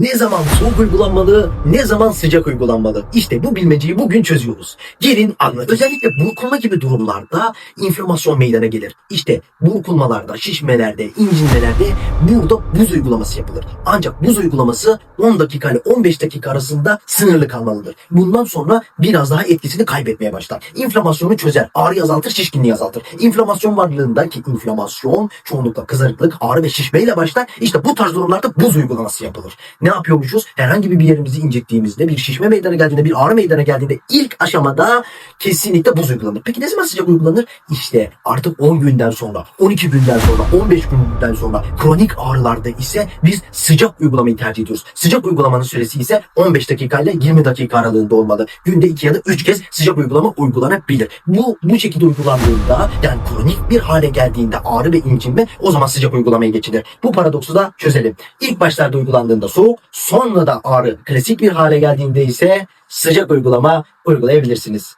Ne zaman soğuk uygulanmalı, ne zaman sıcak uygulanmalı? İşte bu bilmeceyi bugün çözüyoruz. Gelin anlat. Özellikle burkulma gibi durumlarda inflamasyon meydana gelir. İşte burkulmalarda, şişmelerde, incinmelerde burada buz uygulaması yapılır. Ancak buz uygulaması 10 dakika ile 15 dakika arasında sınırlı kalmalıdır. Bundan sonra biraz daha etkisini kaybetmeye başlar. İnflamasyonu çözer, ağrıyı azaltır, şişkinliği azaltır. İnflamasyon varlığında ki inflamasyon çoğunlukla kızarıklık, ağrı ve şişmeyle başlar. İşte bu tarz durumlarda buz uygulaması yapılır. Ne yapıyormuşuz? Herhangi bir yerimizi incittiğimizde, bir şişme meydana geldiğinde, bir ağrı meydana geldiğinde ilk aşamada kesinlikle buz uygulanır. Peki ne zaman sıcak uygulanır? İşte artık 10 günden sonra, 12 günden sonra, 15 günden sonra kronik ağrılarda ise biz sıcak uygulamayı tercih ediyoruz. Sıcak uygulamanın süresi ise 15 dakika ile 20 dakika aralığında olmalı. Günde 2 ya da 3 kez sıcak uygulama uygulanabilir. Bu bu şekilde uygulandığında yani kronik bir hale geldiğinde ağrı ve incinme o zaman sıcak uygulamaya geçilir. Bu paradoksu da çözelim. İlk başlarda uygulandığında soğuk, sonra da ağrı klasik bir hale geldiğinde ise sıcak uygulama uygulayabilirsiniz.